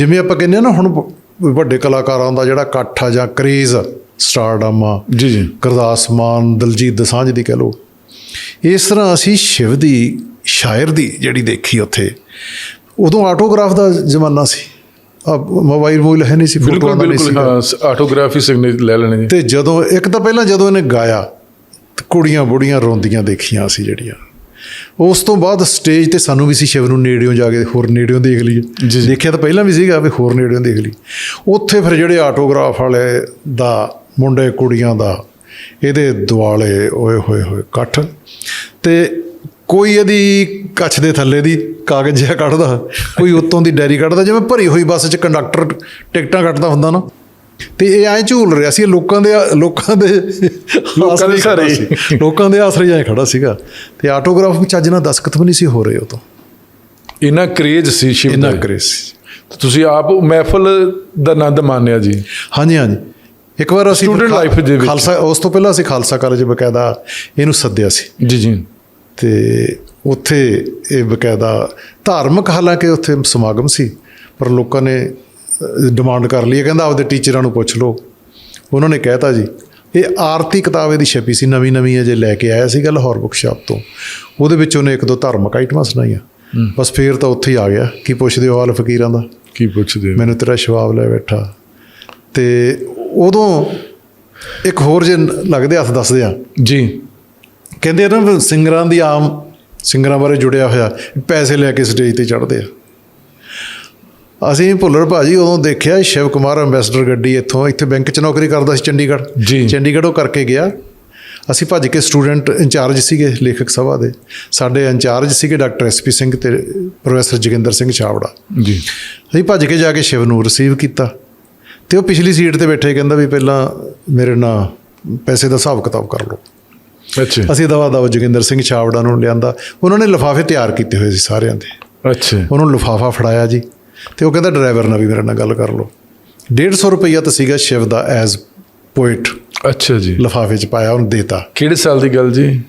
ਜਿਵੇਂ ਆਪਾਂ ਕਹਿੰਦੇ ਆ ਨਾ ਹੁਣ ਵੱਡੇ ਕਲਾਕਾਰਾਂ ਦਾ ਜਿਹੜਾ ਇਕੱਠ ਆ ਜਾਂ ਕਰੇਜ਼ ਸਟਾਰਡਮ ਆ ਜੀ ਜੀ। ਗੁਰਦਾਸ ਮਾਨ ਦਲਜੀਤ ਦੋਸਾਂਝ ਦੀ ਕਹ ਲੋ ਇਸ ਤਰ੍ਹਾਂ ਅਸੀਂ ਸ਼ਿਵ ਦੀ ਸ਼ਾਇਰ ਦੀ ਜਿਹੜੀ ਦੇਖੀ ਉੱਥੇ ਉਦੋਂ ਆਟੋਗ੍ਰਾਫ ਦਾ ਜ਼ਮਾਨਾ ਸੀ। ਆ ਮੋਬਾਈਲ ਮੋਬਾਈਲ ਹੈ ਨਹੀਂ ਸੀ ਬਿਲਕੁਲ ਬਿਲਕੁਲ ਸੀਗਾ। ਹਾਂ ਆਟੋਗ੍ਰਾਫੀ ਸਿਗਨੇਚਰ ਲੈ ਲੈਣੇ ਤੇ ਜਦੋਂ ਇੱਕ ਤਾਂ ਪਹਿਲਾਂ ਜਦੋਂ ਇਹਨੇ ਗਾਇਆ ਕੁੜੀਆਂ ਬੁੜੀਆਂ ਰੋਂਦੀਆਂ ਦੇਖੀਆਂ ਸੀ ਜਿਹੜੀਆਂ। ਉਸ ਤੋਂ ਬਾਅਦ ਸਟੇਜ ਤੇ ਸਾਨੂੰ ਵੀ ਸੀ ਸ਼ਿਵ ਨੂੰ ਨੇੜਿਓਂ ਜਾ ਕੇ ਹੋਰ ਨੇੜਿਓਂ ਦੇਖ ਲਈਏ। ਜੀ, ਜੀ। ਦੇਖਿਆ ਤਾਂ ਪਹਿਲਾਂ ਵੀ ਸੀਗਾ ਵੀ ਹੋਰ ਨੇੜਿਓਂ ਦੇਖ ਲਈ ਉੱਥੇ ਫਿਰ ਜਿਹੜੇ ਆਟੋਗ੍ਰਾਫ ਵਾਲੇ ਦਾ ਮੁੰਡੇ ਕੁੜੀਆਂ ਦਾ ਇਹਦੇ ਦੁਆਲੇ ਓਏ ਹੋਏ ਹੋਏ ਇਕੱਠ। ਤੇ ਕੋਈ ਇਹਦੀ ਕੱਛ ਦੇ ਥੱਲੇ ਦੀ ਕਾਗਜ਼ ਜਿਹਾ ਕੱਢਦਾ ਕੋਈ ਉੱਤੋਂ ਦੀ ਡੈਰੀ ਕੱਢਦਾ ਜਿਵੇਂ ਭਰੀ ਹੋਈ ਬੱਸ 'ਚ ਕੰਡਕਟਰ ਟਿਕਟਾਂ ਕੱਟਦਾ ਹੁੰਦਾ ਨਾ। ਤੇ ਇਹ ਐਂ ਝੂਲ ਰਿਹਾ ਸੀ ਲੋਕਾਂ ਦੇ ਲੋਕਾਂ ਦੇ ਲੋਕਾਂ ਦੇ। ਸੀ। ਲੋਕਾਂ ਦੇ ਆਸਰੇ ਐਂ ਖੜਾ ਸੀਗਾ। ਤੇ ਆਟੋਗ੍ਰਾਫ ਵਿੱਚ ਅੱਜ ਨਾ ਦਸਖਤ ਵੀ ਨਹੀਂ ਸੀ ਹੋ ਰਹੇ ਉਹ ਤੋਂ ਇੰਨਾ ਕਰੇਜ ਸੀ ਸ਼ਿਵ ਇੰਨਾ ਦਾ। ਕ੍ਰੇਜ਼ ਸੀ। ਤੁਸੀਂ ਆਪ ਮਹਿਫਲ ਦਾ ਆਨੰਦ ਮਾਣਿਆ ਜੀ? ਹਾਂਜੀ ਹਾਂਜੀ। ਇੱਕ ਵਾਰ ਅਸੀਂ ਖਾ- life ਦੇ ਵਿੱਚ। ਖਾਲਸਾ ਉਸ ਤੋਂ ਪਹਿਲਾਂ ਅਸੀਂ ਖਾਲਸਾ ਕਾਲਜ ਬਕਾਇਦਾ ਇਹਨੂੰ ਸੱਦਿਆ ਸੀ। ਜੀ ਜੀ। ਤੇ ਉੱਥੇ ਇਹ ਬਕਾਇਦਾ ਧਾਰਮਿਕ ਹਾਲਾਂਕਿ ਉੱਥੇ ਸਮਾਗਮ ਸੀ ਪਰ ਲੋਕਾਂ ਨੇ ਡਿਮਾਂਡ ਕਰ ਲਈ ਇਹ ਕਹਿੰਦਾ ਆਪਦੇ ਟੀਚਰਾਂ ਨੂੰ ਪੁੱਛ ਲਓ। ਉਹਨਾਂ ਨੇ ਕਹਿਤਾ ਜੀ ਇਹ ਆਰਤੀ ਕਿਤਾਬ ਇਹਦੀ ਛਪੀ ਸੀ ਨਵੀਂ ਨਵੀਂ ਅਜੇ ਲੈ ਕੇ ਆਇਆ ਸੀਗਾ ਲਾਹੌਰ ਬੁੱਕ ਸ਼ਾਪ ਤੋਂ। ਉਹਦੇ ਵਿੱਚ ਉਹਨੇ ਇੱਕ ਦੋ ਧਾਰਮਿਕ ਆਈਟਮਾਂ ਸੁਣਾਈਆਂ। ਬਸ ਫੇਰ ਤਾਂ ਉੱਥੇ ਹੀ ਆ ਗਿਆ। ਕੀ ਪੁੱਛਦੇ ਹੋ ਹਾਲ ਫਕੀਰਾਂ ਦਾ? ਕੀ ਪੁੱਛਦੇ ਮੈਨੂੰ ਤੇਰਾ ਜਵਾਬ ਲੈ ਬੈਠਾ। ਤੇ ਉਦੋਂ ਇੱਕ ਹੋਰ ਜੇ ਲੱਗਦੇ ਹੱਥ ਦੱਸਦੇ ਆ। ਜੀ। ਕਹਿੰਦੇ ਨਾ ਸਿੰਗਰਾਂ ਦੀ ਆਮ ਸਿੰਗਰਾਂ ਬਾਰੇ ਜੁੜਿਆ ਹੋਇਆ ਪੈਸੇ ਲੈ ਕੇ ਸਟੇਜ ਤੇ ਚੜ੍ਹਦੇ ਆ। ਅਸੀਂ ਭੁੱਲਰ ਭਾਜੀ ਉਦੋਂ ਦੇਖਿਆ ਸ਼ਿਵ ਕੁਮਾਰ ਐਮਬੈਸਡਰ ਗੱਡੀ ਇੱਥੋਂ ਇੱਥੇ ਬੈਂਕ 'ਚ ਨੌਕਰੀ ਕਰਦਾ ਸੀ ਚੰਡੀਗੜ੍ਹ। ਜੀ। ਚੰਡੀਗੜ੍ਹ ਉਹ ਕਰਕੇ ਗਿਆ। ਅਸੀਂ ਭੱਜ ਕੇ ਸਟੂਡੈਂਟ ਇੰਚਾਰਜ ਸੀਗੇ ਲੇਖਕ ਸਭਾ ਦੇ। ਸਾਡੇ ਇੰਚਾਰਜ ਸੀਗੇ ਡਾਕਟਰ ਐਸਪੀ ਸਿੰਘ ਤੇ ਪ੍ਰੋਫੈਸਰ ਜੋਗਿੰਦਰ ਸਿੰਘ ਛਾਵੜਾ ਜੀ। ਅਸੀਂ ਭੱਜ ਕੇ ਜਾ ਕੇ ਸ਼ਿਵ ਨੂੰ ਰਿਸੀਵ ਕੀਤਾ। ਤੇ ਉਹ ਪਿਛਲੀ ਸੀਟ ਤੇ ਬੈਠੇ ਕਹਿੰਦਾ ਵੀ ਪਹਿਲਾਂ ਮੇਰੇ ਨਾਲ ਪੈਸੇ ਦਾ ਹਿਸਾਬ ਕਿਤਾਬ ਕਰ ਲਓ। ਅੱਛਾ। ਅਸੀਂ ਦਵਾ ਦਵਾ ਜੋਗਿੰਦਰ ਸਿੰਘ ਛਾਵੜਾ ਨੂੰ ਲਿਆਂਦਾ। ਉਹਨਾਂ ਨੇ ਲਿਫਾਫੇ ਤਿਆਰ ਕੀਤੇ ਹੋਏ ਸੀ ਸਾਰਿਆਂ ਦੇ। ਅੱਛਾ। ਉਹਨੂੰ ਲਿਫਾਫਾ ਫੜਾਇਆ ਜੀ। ਤੇ ਉਹ ਕਹਿੰਦਾ ਡਰਾਈਵਰ ਨਾਲ ਵੀ ਮੇਰੇ ਨਾਲ ਗੱਲ ਕਰ ਲਓ। 150 ਰੁਪਈਆ ਤਾਂ ਸੀਗਾ ਸ਼ਿਵ ਦਾ ਐਜ਼ ਪੋਇਟ ਅੱਛਾ ਜੀ। ਲਿਫਾਫੇ 'ਚ ਪਾਇਆ ਉਹਨੂੰ ਦੇਤਾ। ਕਿਹੜੇ ਸਾਲ ਦੀ ਗੱਲ ਜੀ?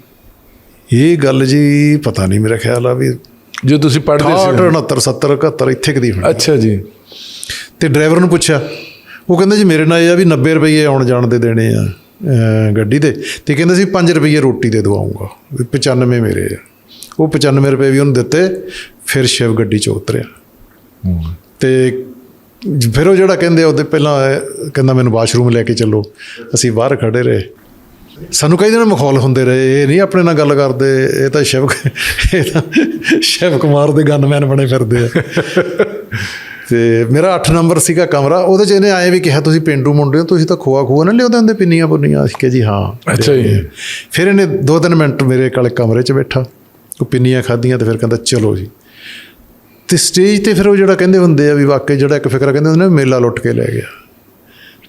ਇਹ ਗੱਲ ਜੀ ਪਤਾ ਨਹੀਂ ਮੇਰਾ ਖਿਆਲ ਆ ਵੀ ਜੋ ਤੁਸੀਂ ਪੜ੍ਹਦੇ 68 ਸੀ 69 70 71 ਇੱਥੇ ਕਦੀ ਹੋਣੀ। ਅੱਛਾ ਜੀ। ਤੇ ਡਰਾਈਵਰ ਨੂੰ ਪੁੱਛਿਆ ਉਹ ਕਹਿੰਦਾ ਜੀ ਮੇਰੇ ਨਾਲ ਇਹ ਆ ਵੀ 90 ਰੁਪਏ ਆਉਣ ਜਾਣ ਦੇ ਦੇਣੇ ਆ ਗੱਡੀ ਦੇ। ਤੇ ਕਹਿੰਦਾ ਸੀ 5 ਰੁਪਏ ਰੋਟੀ ਦੇ ਦਵਾਉਂਗਾ ਵੀ 95 ਮੇਰੇ ਆ। ਉਹ 95 ਰੁਪਏ ਵੀ ਉਹਨੂੰ ਦਿੱਤੇ ਫਿਰ ਸ਼ਿਵ ਗੱਡੀ ਚ ਉਤਰਿਆ। ਤੇ ਫਿਰ ਉਹ ਜਿਹੜਾ ਕਹਿੰਦੇ ਉਹਦੇ ਪਹਿਲਾਂ ਕਹਿੰਦਾ ਮੈਨੂੰ ਵਾਸ਼ਰੂਮ ਲੈ ਕੇ ਚੱਲੋ। ਅਸੀਂ ਬਾਹਰ ਖੜੇ ਰਹੇ। ਸਾਨੂੰ ਕਈ ਦਿਨ ਮਖੌਲ ਹੁੰਦੇ ਰਹੇ। ਇਹ ਨਹੀਂ ਆਪਣੇ ਨਾਲ ਗੱਲ ਕਰਦੇ। ਇਹ ਤਾਂ ਸ਼ਿਵ ਇਹ ਤਾਂ ਸ਼ਿਵ ਕੁਮਾਰ ਦੇ ਗਨਮੈਨ ਬਣੇ ਫਿਰਦੇ ਆ। ਤੇ ਮੇਰਾ 8 ਨੰਬਰ ਸੀਗਾ ਕਮਰਾ। ਉਹਦੇ ਚ ਇਹਨੇ ਆਏ ਵੀ ਕਿਹਾ ਤੁਸੀਂ ਪਿੰਡੂ ਮੁੰਡੇ ਹੋ ਤੁਸੀਂ ਤਾਂ ਖੋਆ ਖੋਆ ਨਾ ਲਿਆਉਂਦੇ ਹੁੰਦੇ ਪਿੰਨੀਆਂ ਪੁੰਨੀਆਂ? ਅਸੀਂ ਕਿਹਾ ਜੀ ਹਾਂ। ਅੱਛਾ ਜੀ। ਫਿਰ ਇਹਨੇ ਦੋ ਤਿੰਨ ਮਿੰਟ ਮੇਰੇ ਕੋਲ ਕਮਰੇ 'ਚ ਬੈਠਾ। ਉਹ ਪਿੰਨੀਆਂ ਖਾਧੀਆਂ ਤੇ ਫਿਰ ਕਹਿੰਦਾ ਚਲੋ ਜੀ। ਤੇ ਸਟੇਜ ਤੇ ਫਿਰ ਉਹ ਜਿਹੜਾ ਕਹਿੰਦੇ ਹੁੰਦੇ ਆ ਵੀ ਵਾਕਈ ਜਿਹੜਾ ਇੱਕ ਫਿਕਰਾ ਕਹਿੰਦੇ ਹੁੰਦੇ ਨੇ ਮੇਲਾ ਲੁੱਟ ਕੇ ਲੈ ਗਿਆ।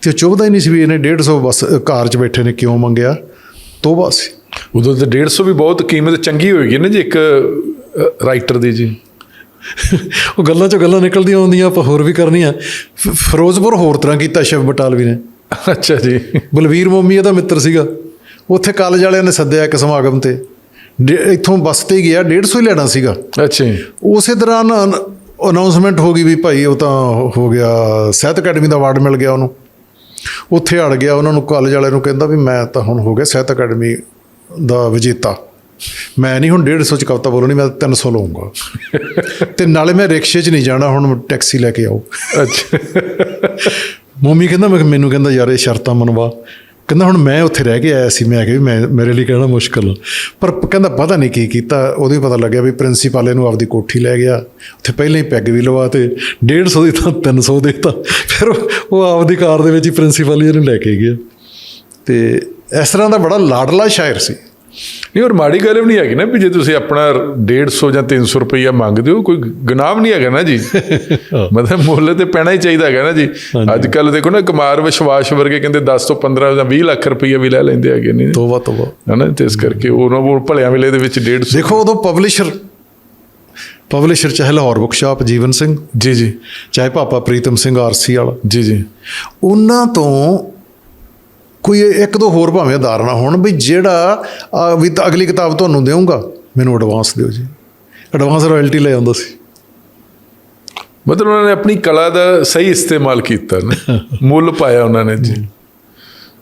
ਤੇ ਉਹ ਚੁੱਭਦਾ ਹੀ ਨਹੀਂ ਸੀ ਵੀ ਇਹਨੇ 150 ਬਸ ਕਾਰ 'ਚ ਬੈਠੇ ਨੇ ਕਿਉਂ ਮੰਗਿਆ? ਤੋਬਾ ਸੀ। ਉਦੋਂ ਤਾਂ 150 ਵੀ ਬਹੁਤ ਕੀਮਤ ਚੰਗੀ ਹੋਏਗੀ ਨਾ ਜੀ ਇੱਕ ਰਾਈਟਰ ਦੀ ਜੀ। ਉਹ ਗੱਲਾਂ 'ਚੋਂ ਗੱਲਾਂ ਨਿਕਲਦੀਆਂ ਆਉਂਦੀਆਂ ਆਪਾਂ ਹੋਰ ਵੀ ਕਰਨੀਆਂ। ਫਿਰੋਜ਼ਪੁਰ ਹੋਰ ਤਰ੍ਹਾਂ ਕੀਤਾ ਸ਼ਿਵ ਬਟਾਲਵੀ ਨੇ। ਅੱਛਾ ਜੀ। ਬਲਵੀਰ ਮੋਮੀ ਇਹਦਾ ਮਿੱਤਰ ਸੀਗਾ। ਉੱਥੇ ਕਾਲਜ ਵਾਲਿਆਂ ਨੇ ਸੱਦਿਆ ਇੱਕ ਸਮਾਗਮ ਤੇ। ਇੱਥੋਂ ਬੱਸ ਤੇ ਗਿਆ 150 ਹੀ ਲੈਣਾ ਸੀਗਾ। ਅੱਛਾ ਉਸੇ ਦੌਰਾਨ ਅਨਾਉਂਸਮੈਂਟ ਹੋ ਗਈ ਵੀ ਭਾਈ ਉਹ ਤਾਂ ਹੋ ਗਿਆ ਸਾਹਿਤ ਅਕੈਡਮੀ ਦਾ ਅਵਾਰਡ ਮਿਲ ਗਿਆ ਉਹਨੂੰ। ਉੱਥੇ ਅੜ ਗਿਆ ਉਹਨਾਂ ਨੂੰ ਕਾਲਜ ਵਾਲਿਆਂ ਨੂੰ ਕਹਿੰਦਾ ਵੀ ਮੈਂ ਤਾਂ ਹੁਣ ਹੋ ਗਿਆ ਸਾਹਿਤ ਅਕੈਡਮੀ ਦਾ ਵਿਜੇਤਾ। ਮੈਂ ਨਹੀਂ ਹੁਣ 150 ਚ ਕਵਿਤਾ ਬੋਲਣੀ ਮੈਂ 300 ਲਵਾਂਗਾ ਤੇ ਨਾਲੇ ਮੈਂ ਰਿਕਸ਼ੇ 'ਚ ਨਹੀਂ ਜਾਣਾ ਹੁਣ ਟੈਕਸੀ ਲੈ ਕੇ ਆਓ। ਅੱਛਾ। ਮੋਮੀ ਕਹਿੰਦਾ ਮੈਨੂੰ ਕਹਿੰਦਾ ਯਾਰ ਇਹ ਸ਼ਰਤਾਂ ਮਨਵਾ। ਕਹਿੰਦਾ ਹੁਣ ਮੈਂ ਉੱਥੇ ਰਹਿ ਕੇ ਆਇਆ ਸੀ, ਮੈਂ ਕਿਹਾ ਵੀ ਮੈਂ, ਮੇਰੇ ਲਈ ਕਹਿਣਾ ਮੁਸ਼ਕਲ। ਪਰ ਕਹਿੰਦਾ ਪਤਾ ਨਹੀਂ ਕੀ ਕੀਤਾ, ਉਹਦੇ ਪਤਾ ਲੱਗਿਆ ਵੀ ਪ੍ਰਿੰਸੀਪਲ ਇਹਨੂੰ ਆਪਦੀ ਕੋਠੀ ਲੈ ਗਿਆ, ਉੱਥੇ ਪਹਿਲਾਂ ਹੀ ਪੈਗ ਵੀ ਲਵਾ ਤੇ 150 ਦੀ ਤਾਂ 300 ਦੇਤਾ। ਫਿਰ ਉਹ ਆਪਦੀ ਕਾਰ ਦੇ ਵਿੱਚ ਹੀ ਪ੍ਰਿੰਸੀਪਲ ਹੀ ਇਹਨੂੰ ਲੈ ਕੇ ਗਿਆ। ਤੇ ਇਸ ਤਰ੍ਹਾਂ ਦਾ ਬੜਾ ਲਾਡਲਾ ਸ਼ਾਇਰ ਸੀ। ਨਹੀਂ ਔਰ ਮਾੜੀ ਗੱਲ ਵੀ ਨਹੀਂ ਹੈਗੀ ਨਾ ਵੀ ਜੇ ਤੁਸੀਂ ਆਪਣਾ 150 ਜਾਂ 300 ਰੁਪਈਆ ਮੰਗਦੇ ਹੋ ਕੋਈ ਗੁਨਾਹ ਨਹੀਂ ਹੈਗਾ ਨਾ ਜੀ। ਮਤਲਬ ਮੁੱਲ ਤੇ ਪੈਣਾ ਹੀ ਚਾਹੀਦਾ ਹੈਗਾ ਨਾ ਜੀ। ਅੱਜ ਕੱਲ ਦੇਖੋ ਨਾ ਕੁਮਾਰ ਵਿਸ਼ਵਾਸ ਵਰਗੇ ਕਹਿੰਦੇ 10 ਤੋਂ 15 ਜਾਂ 20 ਲੱਖ ਰੁਪਈਆ ਵੀ ਲੈ ਲੈਂਦੇ ਹੈਗੇ ਨੇ। ਤੋਬਾ ਤੋਬਾ। ਹਨਾ ਤੇ ਇਸ ਕਰਕੇ ਉਹਨਾਂ ਉਹ ਭਲਿਆਂ ਵੇਲੇ ਦੇ ਵਿੱਚ 150 ਦੇਖੋ ਉਦੋਂ ਪਬਲਿਸ਼ਰ ਪਬਲਿਸ਼ਰ ਚਾਹੇ ਲਾਹੌਰ ਬੁੱਕ ਸ਼ਾਪ ਜੀਵਨ ਸਿੰਘ। ਜੀ ਜੀ। ਚਾਹੇ ਪਾਪਾ ਪ੍ਰੀਤਮ ਸਿੰਘ ਆਰਸੀ ਵਾਲਾ। ਜੀ ਜੀ। ਉਹਨਾਂ ਤੋਂ ਕੋਈ ਇੱਕ ਦੋ ਹੋਰ ਭਾਵੇਂ ਉਦਾਹਰਨਾਂ ਹੋਣ ਵੀ ਜਿਹੜਾ ਵੀ ਅਗਲੀ ਕਿਤਾਬ ਤੁਹਾਨੂੰ ਦੇਵਾਂਗਾ ਮੈਨੂੰ ਐਡਵਾਂਸ ਦਿਓ ਜੀ। ਐਡਵਾਂਸ ਰਾਇਲਟੀ ਲੈ ਆਉਂਦਾ ਸੀ। ਮਤਲਬ ਉਹਨਾਂ ਨੇ ਆਪਣੀ ਕਲਾ ਦਾ ਸਹੀ ਇਸਤੇਮਾਲ ਕੀਤਾ ਨਾ। ਮੁੱਲ ਪਾਇਆ ਉਹਨਾਂ ਨੇ ਜੀ।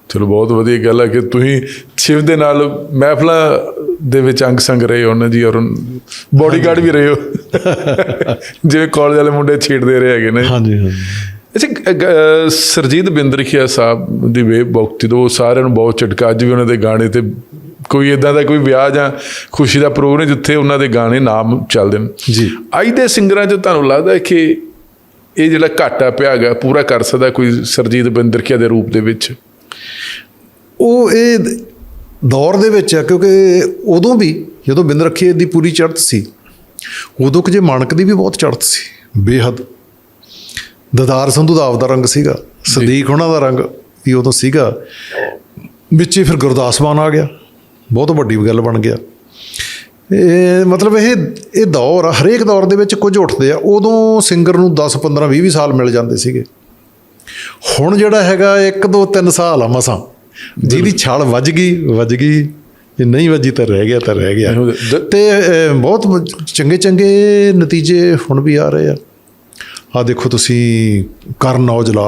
ਚਲੋ ਬਹੁਤ ਵਧੀਆ ਗੱਲ ਹੈ ਕਿ ਤੁਸੀਂ ਸ਼ਿਵ ਦੇ ਨਾਲ ਮਹਿਫਲਾਂ ਦੇ ਵਿੱਚ ਅੰਗ ਸੰਗ ਰਹੇ ਹੋ ਨਾ ਜੀ ਔਰ ਬੋਡੀਗਾਰਡ ਵੀ ਰਹੇ ਹੋ। ਜਿਵੇਂ ਕਾਲਜ ਵਾਲੇ ਮੁੰਡੇ ਛੇੜਦੇ ਰਹੇ ਹੈਗੇ ਨੇ। ਹਾਂਜੀ ਹਾਂਜੀ। ਅੱਛਾ ਸਰਜੀਤ ਬਿੰਦਰਖੀਆ ਸਾਹਿਬ ਦੀ ਵੇ ਬਖਤੀ ਤੋਂ ਸਾਰਿਆਂ ਨੂੰ ਬਹੁਤ ਝਟਕਾ ਅੱਜ ਵੀ ਉਹਨਾਂ ਦੇ ਗਾਣੇ ਤੇ ਕੋਈ ਇਦਾਂ ਦਾ ਕੋਈ ਵਿਆਹ ਜਾਂ ਖੁਸ਼ੀ ਦਾ ਪ੍ਰੋਗਰਾਮ ਜਿੱਥੇ ਉਹਨਾਂ ਦੇ ਗਾਣੇ ਨਾਮ ਚੱਲਦੇ ਨੇ। ਜੀ। ਅੱਜ ਦੇ ਸਿੰਗਰਾਂ 'ਚ ਤੁਹਾਨੂੰ ਲੱਗਦਾ ਹੈ ਕਿ ਇਹ ਜਿਹੜਾ ਘਾਟਾ ਪਿਆ ਹੈਗਾ ਪੂਰਾ ਕਰ ਸਕਦਾ ਕੋਈ ਸਰਜੀਤ ਬਿੰਦਰਖੀਆ ਦੇ ਰੂਪ ਦੇ ਵਿੱਚ? ਉਹ ਇਹ ਦੌਰ ਦੇ ਵਿੱਚ ਆ ਕਿਉਂਕਿ ਉਦੋਂ ਵੀ ਜਦੋਂ ਬਿੰਦ ਰੱਖੀ ਦੀ ਪੂਰੀ ਚੜ੍ਹਤ ਸੀ ਉਦੋਂ ਕਿ ਜੇ ਮਾਨਕ ਦੀ ਵੀ ਬਹੁਤ ਚੜ੍ਹਤ ਸੀ ਬੇਹੱਦ। ਦਦਾਰ ਸੰਧੂ ਦਾ ਆਪਦਾ ਰੰਗ ਸੀਗਾ ਸਦੀਕ ਉਹਨਾਂ ਦਾ ਰੰਗ ਵੀ ਉਦੋਂ ਸੀਗਾ। ਵਿੱਚ ਹੀ ਫਿਰ ਗੁਰਦਾਸ ਮਾਨ ਆ ਗਿਆ ਬਹੁਤ ਵੱਡੀ ਗੱਲ ਬਣ ਗਿਆ। ਇਹ ਮਤਲਬ ਇਹ ਇਹ ਦੌਰ ਆ ਹਰੇਕ ਦੌਰ ਦੇ ਵਿੱਚ ਕੁਝ ਉੱਠਦੇ ਆ ਉਦੋਂ ਸਿੰਗਰ ਨੂੰ 10 15 20 20 ਸਾਲ ਮਿਲ ਜਾਂਦੇ ਸੀਗੇ। ਹੁਣ ਜਿਹੜਾ ਹੈਗਾ 1 2 3 ਸਾਲ ਆ ਮਸਾਂ ਜਿਹਦੀ ਛਾਲ ਵੱਜ ਗਈ ਵੱਜ ਗਈ ਜੇ ਨਹੀਂ ਵੱਜੀ ਤਾਂ ਰਹਿ ਗਿਆ ਤਾਂ ਰਹਿ ਗਿਆ। ਤੇ ਬਹੁਤ ਚੰਗੇ ਚੰਗੇ ਨਤੀਜੇ ਹੁਣ ਵੀ ਆ ਰਹੇ ਆ। ਆ ਦੇਖੋ ਤੁਸੀਂ ਕਰਨ ਔਜਲਾ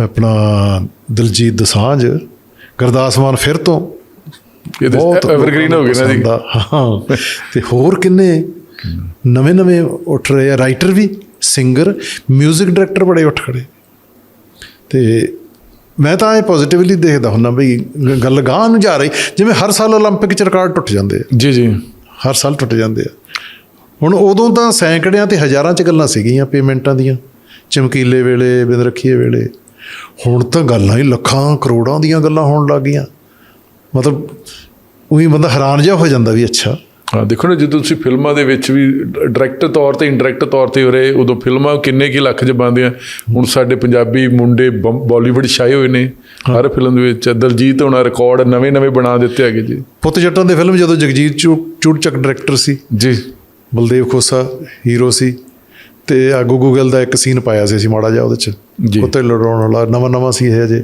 ਆਪਣਾ ਦਿਲਜੀਤ ਦਸਾਂਝ ਗੁਰਦਾਸ ਮਾਨ ਫਿਰ ਤੋਂ ਇਹ ਬਹੁਤ ਐਵਰਗ੍ਰੀਨ ਹੋ ਗਏ ਨਾ ਜੀ ਪਸੰਦ ਆ। ਹਾਂ ਤੇ ਹੋਰ ਕਿੰਨੇ ਨਵੇਂ ਨਵੇਂ ਉੱਠ ਰਹੇ ਆ ਰਾਈਟਰ ਵੀ ਸਿੰਗਰ 뮤직 ਡਾਇਰੈਕਟਰ ਬੜੇ ਉੱਠ ਖੜੇ ਤੇ ਮੈਂ ਤਾਂ ਇਹ ਪੋਜ਼ਿਟਿਵਲੀ ਦੇਖਦਾ ਹੁੰਦਾ ਬਈ ਗ- ਗੱਲ ਗਾਂ ਨੂੰ ਜਾ ਰਹੀ ਜਿਵੇਂ ਹਰ ਸਾਲ 올림픽 ਚ ਰਿਕਾਰਡ ਟੁੱਟ ਜਾਂਦੇ ਆ ਜੀ ਜੀ ਹਰ ਸਾਲ ਟੁੱਟ ਜਾਂਦੇ ਆ ਹੁਣ ਉਦੋਂ ਤਾਂ ਸੈਂਕੜਿਆਂ ਤੇ ਹਜ਼ਾਰਾਂ ਚ ਗੱਲਾਂ ਸੀਗੀਆਂ ਪੇਮੈਂਟਾਂ ਦੀਆਂ ਚਮਕੀਲੇ ਵੇਲੇ ਬਿੰਦ ਰੱਖੀਏ ਵੇਲੇ। ਹੁਣ ਤਾਂ ਗੱਲਾਂ ਹੀ ਲੱਖਾਂ ਕਰੋੜਾਂ ਦੀਆਂ ਗੱਲਾਂ ਹੋਣ ਲੱਗ ਗਈਆਂ। ਮਤਲਬ ਉਹੀ ਬੰਦਾ ਹੈਰਾਨ ਜਿਹਾ ਹੋ ਜਾਂਦਾ ਵੀ ਅੱਛਾ। ਹਾਂ ਦੇਖੋ ਨਾ ਜਦੋਂ ਤੁਸੀਂ ਫਿਲਮਾਂ ਦੇ ਵਿੱਚ ਵੀ ਡਾਇਰੈਕਟ ਤੌਰ ਤੇ ਇਨਡਾਇਰੈਕਟ ਤੌਰ ਤੇ ਹੋ ਰਹੇ ਉਦੋਂ ਫਿਲਮਾਂ ਕਿੰਨੇ ਕੀ ਲੱਖ ਚ ਬਣਦੀਆਂ। ਹੁਣ ਸਾਡੇ ਪੰਜਾਬੀ ਮੁੰਡੇ ਬਾਲੀਵੁੱਡ ਛਾਏ ਹੋਏ ਨੇ ਹਰ ਫਿਲਮ ਦੇ ਵਿੱਚ। ਦਲਜੀਤ ਹੋਣਾ ਰਿਕਾਰਡ ਨਵੇਂ ਨਵੇਂ ਬਣਾ ਦਿੱਤੇ ਹੈਗੇ ਜੀ। ਪੁੱਤ ਜੱਟਾਂ ਦੇ ਫਿਲਮ ਜਦੋਂ ਜਗਜੀਤ ਚੂ ਚੂੜਚੱਕ ਡਾਇਰੈਕਟਰ ਸੀ। ਜੀ। ਬਲਦੇਵ ਖੋਸਾ ਹੀਰੋ ਸੀ ਤੇ ਆ ਗੁੱਗੂ ਗਿੱਲ ਦਾ ਇੱਕ ਸੀਨ ਪਾਇਆ ਸੀ ਅਸੀਂ ਮਾੜਾ ਜਿਹਾ ਉਹਦੇ ਚ। ਜੀ। ਕੁੱਤੇ ਲੜਾਉਣ ਵਾਲਾ ਨਵਾਂ ਨਵਾਂ ਸੀ ਇਹ ਅਜੇ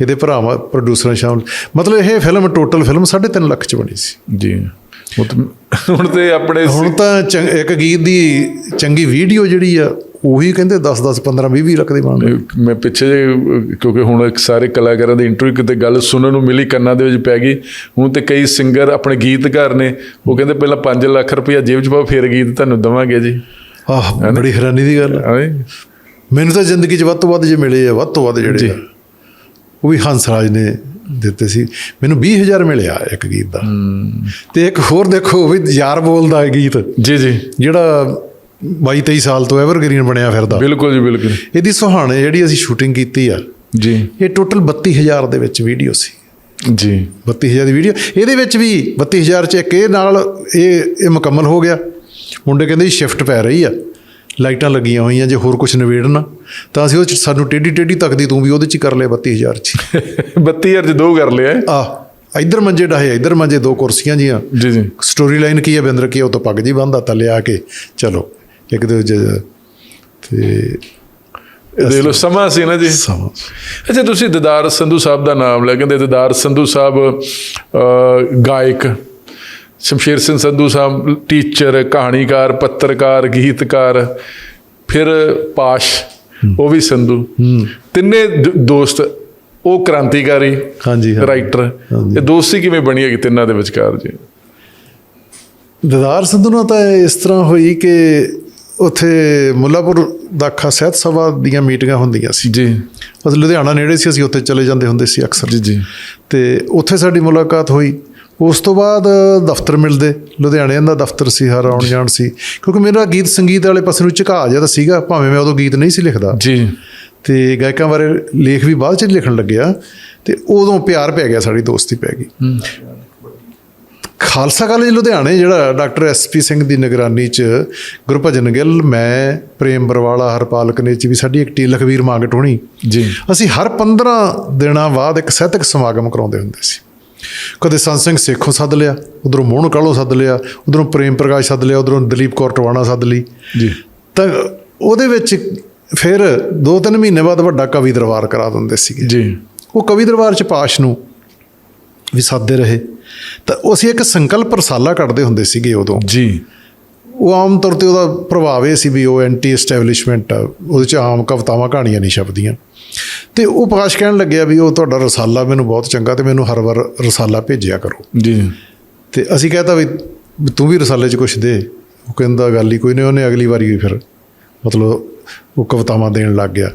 ਇਹਦੇ ਭਰਾਵਾਂ ਪ੍ਰੋਡਿਊਸਰਾਂ ਸ਼ਾਮਲ ਮਤਲਬ ਇਹ ਫਿਲਮ ਟੋਟਲ ਫਿਲਮ 3.5 ਲੱਖ ਚ ਬਣੀ ਸੀ। ਜੀ। ਹੁਣ ਤੇ- ਹੁਣ ਤੇ ਆਪਣੇ ਹੁਣ ਤਾਂ ਇੱਕ ਗੀਤ ਦੀ ਚੰਗੀ ਵੀਡੀਓ ਜਿਹੜੀ ਆ ਉਹੀ ਕਹਿੰਦੇ 10 10 15 20 20 ਲੱਖ ਦੀ ਬਣ ਰਹੀ ਮੈਂ ਪਿੱਛੇ ਕਿਉਂਕਿ ਹੁਣ ਇੱਕ ਸਾਰੇ ਕਲਾਕਾਰਾਂ ਦੇ ਇੰਟਰਵਿਊ ਕਿਤੇ ਗੱਲ ਸੁਣਨ ਨੂੰ ਮਿਲੀ ਕੰਨਾਂ ਦੇ ਵਿੱਚ ਪੈ ਗਈ। ਹੁਣ ਤੇ ਕਈ ਸਿੰਗਰ ਆਪਣੇ ਗੀਤਕਾਰ ਨੇ ਉਹ ਕਹਿੰਦੇ ਪਹਿਲਾਂ 5 ਲੱਖ ਰੁਪਇਆ ਜੇਬ 'ਚ ਪਾਓ ਫਿਰ ਗੀਤ ਤੁਹਾਨੂੰ ਦਵਾਂਗੇ ਜੀ। ਆਹ ਬੜੀ ਹੈਰਾਨੀ ਦੀ ਗੱਲ। ਹਾਂ ਮੈਨੂੰ ਤਾਂ ਜ਼ਿੰਦਗੀ 'ਚ ਵੱਧ ਤੋਂ ਵੱਧ ਜੇ ਮਿਲੇ ਆ ਵੱਧ ਤੋਂ ਵੱਧ ਜਿਹੜੇ ਉਹ ਵੀ ਹੰਸਰਾਜ ਨੇ ਦਿੱਤੇ ਸੀ। ਮੈਨੂੰ 20000 ਮਿਲਿਆ ਇੱਕ ਗੀਤ ਦਾ। ਤੇ ਇੱਕ ਹੋਰ ਦੇਖੋ ਉਹ ਵੀ ਯਾਰ ਬੋਲਦਾ ਹੈ ਗੀਤ। ਜੀ ਜੀ। ਜਿਹੜਾ 22 23 ਸਾਲ ਤੋਂ ਐਵਰਗ੍ਰੀਨ ਬਣਿਆ ਫਿਰਦਾ। ਬਿਲਕੁਲ ਜੀ ਬਿਲਕੁਲ। ਇਹਦੀ ਸੁਹਾਣੇ ਜਿਹੜੀ ਅਸੀਂ ਸ਼ੂਟਿੰਗ ਕੀਤੀ ਆ ਜੀ। ਇਹ ਟੋਟਲ 32000 ਦੇ ਵਿੱਚ ਵੀਡੀਓ ਸੀ। ਜੀ। 32000 ਦੀ ਵੀਡੀਓ ਇਹਦੇ ਵਿੱਚ ਵੀ 32000 ਚ ਇੱਕ ਇਹ ਨਾਲ ਇਹ ਇਹ ਮੁਕੰਮਲ ਹੋ ਗਿਆ। ਮੁੰਡੇ ਕਹਿੰਦੇ ਸ਼ਿਫਟ ਪੈ ਰਹੀ ਆ। ਲਾਈਟਾਂ ਲੱਗੀਆਂ ਹੋਈਆਂ ਜੇ ਹੋਰ ਕੁਝ ਨਵੇੜਨਾ ਤਾਂ ਅਸੀਂ ਉਹ 'ਚ ਸਾਨੂੰ ਟੇਢੀ ਟੇਢੀ ਤੱਕਦੀ ਤੂੰ ਵੀ ਉਹਦੇ ਚ ਕਰ ਲਿਆ 32000 ਚ 32000 ਚ ਦੋ ਕਰ ਲਿਆ। ਆ ਇੱਧਰ ਮੰਜੇ ਡਾਹੇ ਇੱਧਰ ਮੰਜੇ ਦੋ ਕੁਰਸੀਆਂ ਜੀਆਂ। ਜੀ ਜੀ। ਸਟੋਰੀ ਲਾਈਨ ਕੀ ਹੈ ਬਿੰਦਰ ਕੀ ਉਹ ਤੋਂ ਪੱਗ ਜੀ ਬੰਦਾ ਤਾਂ ਲਿਆ ਕੇ। ਚਲੋ। ਇੱਕ ਦੂਜੇ ਦੇ- ਤੇ ਦੇਖ ਲਓ ਸਮਾਂ ਸੀ ਨਾ ਜੀ। ਸਮਾਂ ਅੱਛਾ ਤੁਸੀਂ ਦਿਦਾਰ ਸੰਧੂ ਸਾਹਿਬ ਦਾ ਨਾਮ ਲੈ ਕਹਿੰਦੇ ਦਿਦਾਰ ਸੰਧੂ ਸਾਹਿਬ ਗਾਇਕ ਸ਼ਮਸ਼ੇਰ ਸਿੰਘ ਸੰਧੂ ਸਾਹਿਬ ਟੀਚਰ ਕਹਾਣੀਕਾਰ ਪੱਤਰਕਾਰ ਗੀਤਕਾਰ ਫਿਰ ਪਾਸ਼ ਉਹ ਵੀ ਸੰਧੂ। ਤਿੰਨੇ ਦੋਸਤ ਉਹ ਕ੍ਰਾਂਤੀਕਾਰੀ ਹਾਂਜੀ ਹਾਂ ਰਾਈਟਰ। ਇਹ ਦੋਸਤੀ ਕਿਵੇਂ ਬਣੀ ਹੈਗੀ ਤਿੰਨਾਂ ਦੇ ਵਿਚਕਾਰ ਜੀ? ਦਦਾਰ ਸੰਧੂ ਨਾਲ ਤਾਂ ਇਸ ਤਰ੍ਹਾਂ ਹੋਈ ਕਿ ਉੱਥੇ ਮੁੱਲਾਪੁਰ ਦਾਖਾ ਸਾਹਿਤ ਸਭਾ ਦੀਆਂ ਮੀਟਿੰਗਾਂ ਹੁੰਦੀਆਂ ਸੀ। ਜੀ। ਅਸੀਂ ਲੁਧਿਆਣਾ ਨੇੜੇ ਸੀ ਅਸੀਂ ਉੱਥੇ ਚਲੇ ਜਾਂਦੇ ਹੁੰਦੇ ਸੀ ਅਕਸਰ। ਜੀ ਜੀ। ਤੇ ਉੱਥੇ ਸਾਡੀ ਮੁਲਾਕਾਤ ਹੋਈ। ਉਸ ਤੋਂ ਬਾਅਦ ਦਫ਼ਤਰ ਮਿਲਦੇ। ਲੁਧਿਆਣੇ ਦਾ ਦਫ਼ਤਰ ਸੀ ਹਰ ਆਉਣ ਜਾਣ ਸੀ। ਕਿਉਂਕਿ ਮੇਰਾ ਗੀਤ ਸੰਗੀਤ ਵਾਲੇ ਪਾਸੇ ਨੂੰ ਝੁਕਾਅ ਜਿਹਾ ਤਾਂ ਸੀਗਾ ਭਾਵੇਂ ਮੈਂ ਉਦੋਂ ਗੀਤ ਨਹੀਂ ਸੀ ਲਿਖਦਾ। ਜੀ। ਤੇ ਗਾਇਕਾਂ ਬਾਰੇ ਲੇਖ ਵੀ ਬਾਅਦ ਚ ਲਿਖਣ ਲੱਗਿਆ। ਤੇ ਉਦੋਂ ਪਿਆਰ ਪੈ ਗਿਆ ਸਾਡੀ ਦੋਸਤੀ ਪੈ ਗਈ। ਖਾਲਸਾ ਕਾਲਜ ਲੁਧਿਆਣੇ ਜਿਹੜਾ ਡਾਕਟਰ ਐਸਪੀ ਸਿੰਘ ਦੀ ਨਿਗਰਾਨੀ ਚ ਗੁਰਭਜਨ ਗਿੱਲ ਮੈਂ ਪ੍ਰੇਮ ਬਰਵਾਲਾ ਹਰਪਾਲ ਕਨੇਚੀ ਵੀ ਸਾਡੀ ਇੱਕ ਟੀ ਲਖਵੀਰ ਮਾਂਗਟ ਹੋਣੀ ਜੀ। ਅਸੀਂ ਹਰ 15 ਦਿਨਾਂ ਬਾਅਦ ਇੱਕ ਸਾਹਿਤਕ ਸਮਾਗਮ ਕਰਾਉਂਦੇ ਹੁੰਦੇ ਸੀ। ਕਦੇ ਸੰਤ ਸਿੰਘ ਸੇਖੋਂ ਸੱਦ ਲਿਆ ਉਧਰੋਂ ਮੋਹਨ ਕਾਲੋ ਸੱਦ ਲਿਆ ਉਧਰੋਂ ਪ੍ਰੇਮ ਪ੍ਰਕਾਸ਼ ਸੱਦ ਲਿਆ ਉਧਰੋਂ ਦਲੀਪ ਕੌਰ ਟਵਾਣਾ ਸੱਦ ਲਈ। ਜੀ। ਤਾਂ ਉਹਦੇ ਵਿੱਚ ਫਿਰ 2-3 ਮਹੀਨੇ ਬਾਅਦ ਵੱਡਾ ਕਵੀ ਦਰਬਾਰ ਕਰਾ ਦਿੰਦੇ ਸੀਗੇ। ਜੀ। ਉਹ ਕਵੀ ਦਰਬਾਰ ਚ ਪਾਸ਼ ਨੂੰ ਵੀ ਸੱਦਦੇ ਰਹੇ। ਤਾਂ ਉਹ ਅਸੀਂ ਇੱਕ ਸੰਕਲਪ ਰਸਾਲਾ ਕੱਢਦੇ ਹੁੰਦੇ ਸੀਗੇ ਉਦੋਂ। ਜੀ। ਉਹ ਆਮ ਤੌਰ ਤੇ ਉਹਦਾ ਪ੍ਰਭਾਵ ਇਹ ਸੀ ਵੀ ਉਹ ਐਂਟੀ ਐਸਟੈਬਲਿਸ਼ਮੈਂਟ ਉਹਦੇ ਚ ਆਮ ਕਵਿਤਾਵਾਂ ਕਹਾਣੀਆਂ ਨਹੀਂ ਛਪਦੀਆਂ। ਤੇ ਉਹ ਪ੍ਰਕਾਸ਼ ਕਹਿਣ ਲੱਗਿਆ ਵੀ ਉਹ ਤੁਹਾਡਾ ਰਸਾਲਾ ਮੈਨੂੰ ਬਹੁਤ ਚੰਗਾ ਤੇ ਮੈਨੂੰ ਹਰ ਵਾਰ ਰਸਾਲਾ ਭੇਜਿਆ ਕਰੋ। ਜੀ। ਤੇ ਅਸੀਂ ਕਹਤਾ ਵੀ ਤੂੰ ਵੀ ਰਸਾਲੇ 'ਚ ਕੁਛ ਦੇ। ਉਹ ਕਹਿੰਦਾ ਗੱਲ ਹੀ ਕੋਈ ਨਹੀਂ ਉਹਨੇ ਅਗਲੀ ਵਾਰੀ ਵੀ ਫਿਰ ਮਤਲਬ ਉਹ ਕਵਿਤਾਵਾਂ ਦੇਣ ਲੱਗ ਗਿਆ।